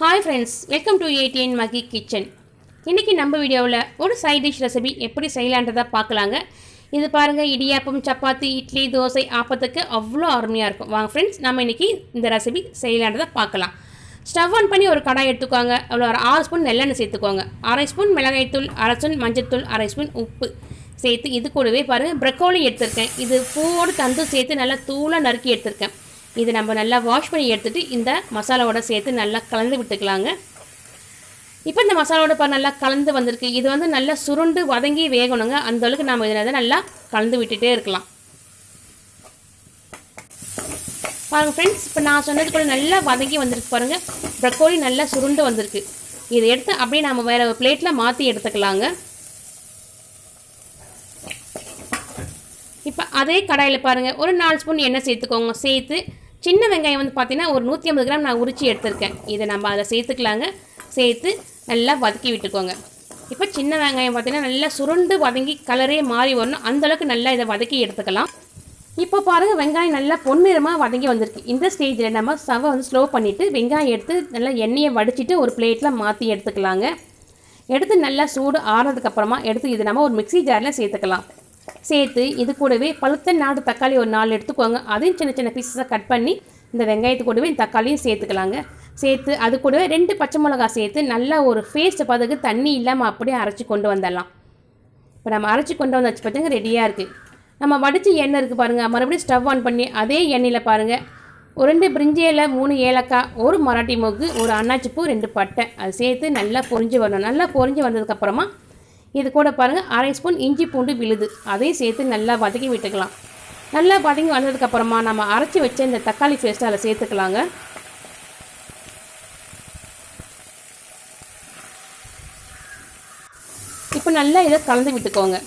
Hi friends welcome to ATN Mahi kitchen இன்றைக்கி நம்ம வீடியோவில் ஒரு சைட் டிஷ் ரெசிபி எப்படி செய்யலான்றதை பார்க்கலாங்க. இது பாருங்கள் இடியாப்பம் சப்பாத்தி இட்லி தோசை ஆப்பத்துக்கு அவ்வளோ அருமையாக இருக்கும். வாங்க ஃப்ரெண்ட்ஸ் நம்ம இன்றைக்கி இந்த ரெசிபி செய்யலான்றதை பார்க்கலாம். ஸ்டவ் ஆன் பண்ணி ஒரு கடாய் எடுத்துக்கோங்க. அவ்வளோ ஒரு ஆறு ஸ்பூன் நெல்லெண்ணெய் சேர்த்துக்கோங்க. அரை ஸ்பூன் மிளகாய்த்தூள் அரை ஸ்பூன் மஞ்சத்தூள் அரை ஸ்பூன் உப்பு சேர்த்து இது கூடவே பாருங்கள் ப்ரக்கோலி எடுத்திருக்கேன். இது பூவோடு தந்து சேர்த்து நல்லா தூளாக நறுக்கி எடுத்திருக்கேன். இது நம்ம நல்லா வாஷ் பண்ணி எடுத்துகிட்டு இந்த மசாலாவோட சேர்த்து நல்லா கலந்து விட்டுக்கலாங்க. இப்போ இந்த மசாலாவோட பா நல்லா கலந்து வந்திருக்கு. இது வந்து நல்லா சுருண்டு வதங்கி வேகணுங்க. அந்த அளவுக்கு நம்ம இதில் நல்லா கலந்து விட்டுட்டே இருக்கலாம். பாருங்கள் ஃப்ரெண்ட்ஸ் இப்போ நான் சொன்னது கூட நல்லா வதங்கி வந்திருக்கு பாருங்கள் ப்ரக்கோலி நல்லா சுருண்டு வந்திருக்கு. இதை எடுத்து அப்படியே நம்ம வேறு ஒரு பிளேட்டில் மாற்றி எடுத்துக்கலாங்க. இப்போ அதே கடாயில் பாருங்கள் ஒரு நாலு ஸ்பூன் எண்ணெய் சேர்த்துக்கோங்க. சேர்த்து சின்ன வெங்காயம் வந்து பார்த்திங்கன்னா ஒரு நூற்றி ஐம்பது கிராம் நான் உரிச்சி எடுத்திருக்கேன். இதை நம்ம அதில் சேர்த்துக்கலாங்க. சேர்த்து நல்லா வதக்கி விட்டுக்கோங்க. இப்போ சின்ன வெங்காயம் பார்த்திங்கன்னா நல்லா சுருண்டு வதங்கி கலரே மாறி வரணும். அந்தளவுக்கு நல்லா இதை வதக்கி எடுத்துக்கலாம். இப்போ பாருங்கள் வெங்காயம் நல்லா பொன்னிறமாக வதங்கி வந்திருக்கு. இந்த ஸ்டேஜில் நம்ம சவை வந்து ஸ்லோ பண்ணிவிட்டு வெங்காயம் எடுத்து நல்லா எண்ணெயை வடிச்சிட்டு ஒரு பிளேட்டில் மாற்றி எடுத்துக்கலாங்க. எடுத்து நல்லா சூடு ஆறுனதுக்கப்புறமா எடுத்து இதை நம்ம ஒரு மிக்சி ஜாரில் சேர்த்துக்கலாம். சேர்த்து இது கூடவே பழுத்த நாடு தக்காளி ஒரு நாலு எடுத்துக்கோங்க. அதையும் சின்ன சின்ன பீஸஸாக கட் பண்ணி இந்த வெங்காயத்து கூடவே இந்த தக்காளியும் சேர்த்துக்கலாங்க. சேர்த்து அது கூடவே ரெண்டு பச்சை மிளகா சேர்த்து நல்லா ஒரு ஃபேஸ்ட் பதக்கு தண்ணி இல்லாமல் அப்படியே அரைச்சி கொண்டு வந்துடலாம். இப்போ நம்ம அரைச்சி கொண்டு வந்தாச்சு பார்த்துங்க ரெடியாக இருக்குது நம்ம வடித்து எண்ணெய் இருக்குது பாருங்கள் மறுபடியும் ஸ்டவ் ஆன் பண்ணி அதே எண்ணெயில் பாருங்கள் ஒரு ரெண்டு பிரிஞ்சி இலை மூணு ஏலக்காய் ஒரு மராட்டி மொக்கு ஒரு அன்னாச்சிப்பூ ரெண்டு பட்டை. அது சேர்த்து நல்லா பொரிஞ்சு வரணும். நல்லா பொரிஞ்சு வந்ததுக்கப்புறமா இது கூட பாருங்கள் அரை ஸ்பூன் இஞ்சி பூண்டு விழுது. அதையும் சேர்த்து நல்லா வதக்கி விட்டுக்கலாம். நல்லா வதங்கி வந்ததுக்கப்புறமா நம்ம அரைச்சி வச்ச இந்த தக்காளி பேஸ்ட்டை அதில் சேர்த்துக்கலாங்க. இப்போ நல்லா இதை கலந்து விட்டுக்கோங்க.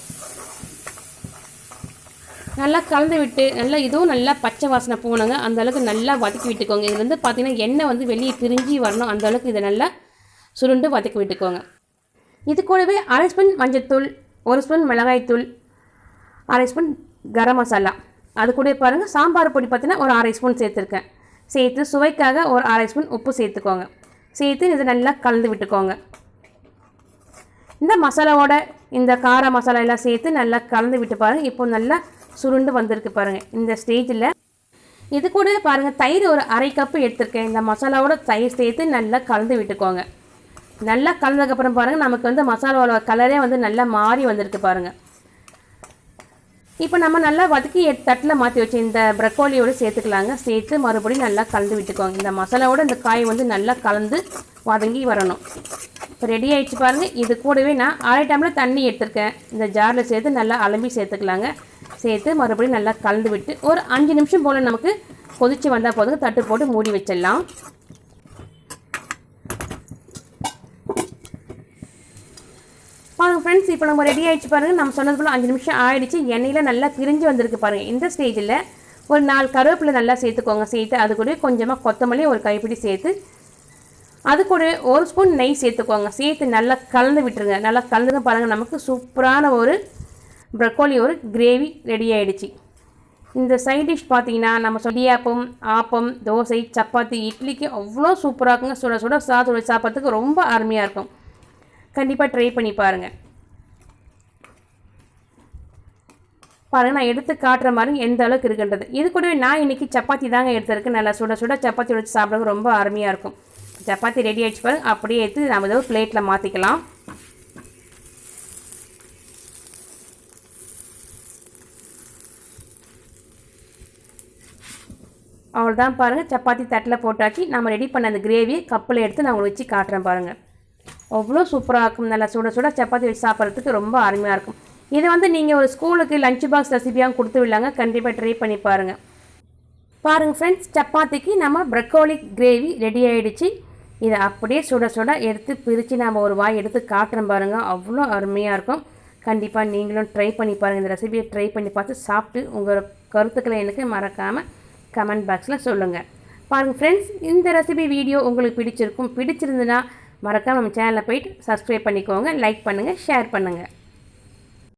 நல்லா கலந்து விட்டு நல்லா இதுவும் நல்லா பச்சை வாசனை போகணுங்க. அந்தளவுக்கு நல்லா வதக்கி விட்டுக்கோங்க. இது வந்து பார்த்திங்கன்னா எண்ணெய் வந்து வெளியே பிரிஞ்சு வரணும். அந்தளவுக்கு இதை நல்லா சுருண்டு வதக்கி விட்டுக்கோங்க. இது கூடவே அரை ஸ்பூன் மஞ்சத்தூள் ஒரு ஸ்பூன் மிளகாய்த்தூள் அரை ஸ்பூன் கரம் மசாலா. அது கூட பாருங்கள் சாம்பார் பொடி பார்த்தீங்கன்னா ஒரு அரை ஸ்பூன் சேர்த்துருக்கேன். சேர்த்து சுவைக்காக ஒரு அரை ஸ்பூன் உப்பு சேர்த்துக்கோங்க. சேர்த்து இதை நல்லா கலந்து விட்டுக்கோங்க. இந்த மசாலாவோட இந்த கார மசாலா எல்லாம் சேர்த்து நல்லா கலந்து விட்டு பாருங்கள் இப்போ நல்லா சுருண்டு வந்திருக்கு பாருங்கள் இந்த ஸ்டேஜில் இது கூட பாருங்கள் தயிர் ஒரு அரை கப்பு எடுத்திருக்கேன். இந்த மசாலாவோட தயிர் சேர்த்து நல்லா கலந்து விட்டுக்கோங்க. நல்லா கலந்ததுக்கப்புறம் பாருங்கள் நமக்கு வந்து மசாலாவோட கலரே வந்து நல்லா மாறி வந்திருக்கு பாருங்கள் இப்போ நம்ம நல்லா வதக்கி தட்டில் மாற்றி வச்சு இந்த ப்ரக்கோலியோடு சேர்த்துக்கலாங்க. சேர்த்து மறுபடியும் நல்லா கலந்து விட்டுக்கோங்க. இந்த மசாலாவோட இந்த காய் வந்து நல்லா கலந்து வதங்கி வரணும். இப்போ ரெடி ஆகிடுச்சு பாருங்கள் இது கூடவே நான் அரை டம்ளர் தண்ணி எடுத்துருக்கேன். இந்த ஜாரில் சேர்த்து நல்லா அலம்பி சேர்த்துக்கலாங்க. சேர்த்து மறுபடியும் நல்லா கலந்து விட்டு ஒரு அஞ்சு நிமிஷம் போல் நமக்கு கொதித்து வந்தால் போதுங்க. தட்டு போட்டு மூடி வச்சிடலாம். பாருங்கள் ஃப்ரெண்ட்ஸ் இப்போ நம்ம ரெடி ஆகிடுச்சு பாருங்கள் நம்ம சொன்னது போல் அஞ்சு நிமிஷம் ஆயிடுச்சு. எண்ணெயில் நல்லா பிரிஞ்சு வந்திருக்கு பாருங்கள் இந்த ஸ்டேஜில் ஒரு நாலு கருவேப்பிலை நல்லா சேர்த்துக்கோங்க. சேர்த்து அது கூட கொஞ்சமாக கொத்தமல்லி ஒரு கைப்பிடி சேர்த்து அது கூட ஒரு ஸ்பூன் நெய் சேர்த்துக்கோங்க. சேர்த்து நல்லா கலந்து விட்டுருங்க. நல்லா கலந்துங்க பாருங்கள் நமக்கு சூப்பரான ஒரு ப்ரக்கோலி ஒரு கிரேவி ரெடி ஆகிடுச்சு இந்த சைட் டிஷ் பார்த்தீங்கன்னா நம்ம சொல்லியாப்பம் ஆப்பம் தோசை சப்பாத்தி இட்லிக்கு அவ்வளோ சூப்பராக இருக்குங்க. சுட சுட சாதம் சாப்பிட்றதுக்கு ரொம்ப அருமையாக இருக்கும். கண்டிப்பாக ட்ரை பண்ணி பாருங்கள் பாருங்கள் நான் எடுத்து காட்டுற மாதிரி எந்த அளவுக்கு இருக்குன்றது. இது கூடவே நான் இன்றைக்கி சப்பாத்தி தாங்க எடுத்திருக்கேன். நல்லா சுட சுட சப்பாத்தி வச்சு சாப்பிட்றது ரொம்ப அருமையாக இருக்கும். சப்பாத்தி ரெடி ஆகிடுச்சு பாருங்கள் அப்படியே எடுத்து நம்ம ஏதோ பிளேட்டில் மாற்றிக்கலாம் அவ்வளோதான் பாருங்கள் சப்பாத்தி தட்டில் போட்டாச்சு. நம்ம ரெடி பண்ண அந்த கிரேவியை கப்பில் எடுத்து நான் உங்களுக்கு வச்சு காட்டுறேன் பாருங்கள் அவ்வளோ சூப்பராக இருக்கும். நல்லா சுட சுட சப்பாத்தி வச்சு சாப்பிட்றதுக்கு ரொம்ப அருமையாக இருக்கும். இதை வந்து நீங்கள் ஒரு ஸ்கூலுக்கு லஞ்ச் பாக்ஸ் ரெசிபியாக கொடுத்து விடலாங்க. கண்டிப்பாக ட்ரை பண்ணி பாருங்கள் பாருங்கள் ஃப்ரெண்ட்ஸ் சப்பாத்திக்கு நம்ம ப்ரக்கோலி கிரேவி ரெடி ஆகிடுச்சு இதை அப்படியே சுட சுட எடுத்து பிரித்து நம்ம ஒரு வாய் எடுத்து காட்டுறோம் பாருங்கள் அவ்வளோ அருமையாக இருக்கும். கண்டிப்பாக நீங்களும் ட்ரை பண்ணி பாருங்கள் இந்த ரெசிபியை ட்ரை பண்ணி பார்த்து சாப்பிட்டு உங்கள் கருத்துக்களை எனக்கு மறக்காமல் கமெண்ட் பாக்ஸில் சொல்லுங்கள் பாருங்கள் ஃப்ரெண்ட்ஸ் இந்த ரெசிபி வீடியோ உங்களுக்கு பிடிச்சிருக்கும். பிடிச்சிருந்துன்னா மறக்காமல் நம்ம சேனலில் போயிட்டு சப்ஸ்கிரைப் பண்ணிக்கோங்க லைக் பண்ணுங்கள் ஷேர் பண்ணுங்கள்